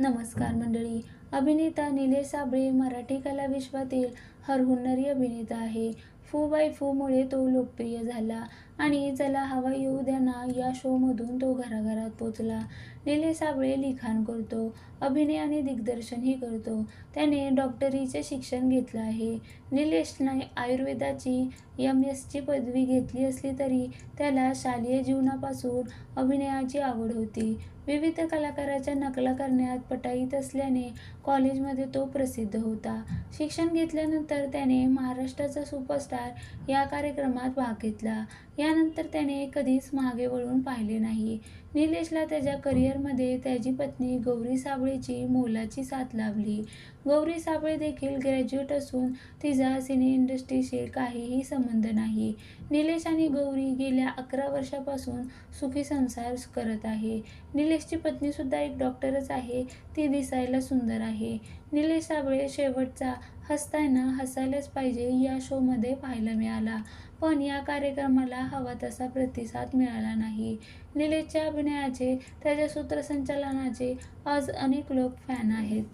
नमस्कार मंडळी. अभिनेता निलेश साबळे मराठी कला विश्वातील हरहुन्नरी अभिनेता आहे. फू बाय फूमुळे तो लोकप्रिय झाला आणि चला हवा येऊ द्या ना या शोमधून तो घराघरात पोचला. निलेश साबळे लिखाण करतो अभिनय आणि दिग्दर्शनही करतो. त्याने डॉक्टरीचे शिक्षण घेतलं आहे. निलेशने आयुर्वेदाची एम एसची पदवी घेतली असली तरी त्याला शालेय जीवनापासून अभिनयाची आवड होती. विविध कलाकाराच्या नकला करण्यात पटाईत असल्याने कॉलेजमध्ये तो प्रसिद्ध होता. शिक्षण घेतल्यानंतर त्याने महाराष्ट्राचा सुपरस्टार या कार्यक्रमात भाग घेतला. यानंतर त्याने कधीच मागे वळून पाहिले नाही. निलेशला त्याच्या करिअरमध्ये त्याची पत्नी गौरी साबळेची मोलाची साथ लाभली. गौरी साबळे देखील ग्रॅज्युएट असून तिचा सिने इंडस्ट्रीशी काहीही संबंध नाही. निलेश आणि गौरी गेल्या अकरा वर्षापासून सुखी संसार करत आहे. निलेशची पत्नीसुद्धा एक डॉक्टरच आहे. ती दिसायला सुंदर आहे. आहे. निलेश साबळे शेवटचा हसताना हसायलाच पाहिजे या शोमध्ये पाहायला मिळाला. पण या कार्यक्रमाला हवा तसा प्रतिसाद मिळाला नाही. निलेशच्या अभिनयाचे त्याच्या सूत्रसंचालनाचे आज अनेक लोक फॅन आहेत.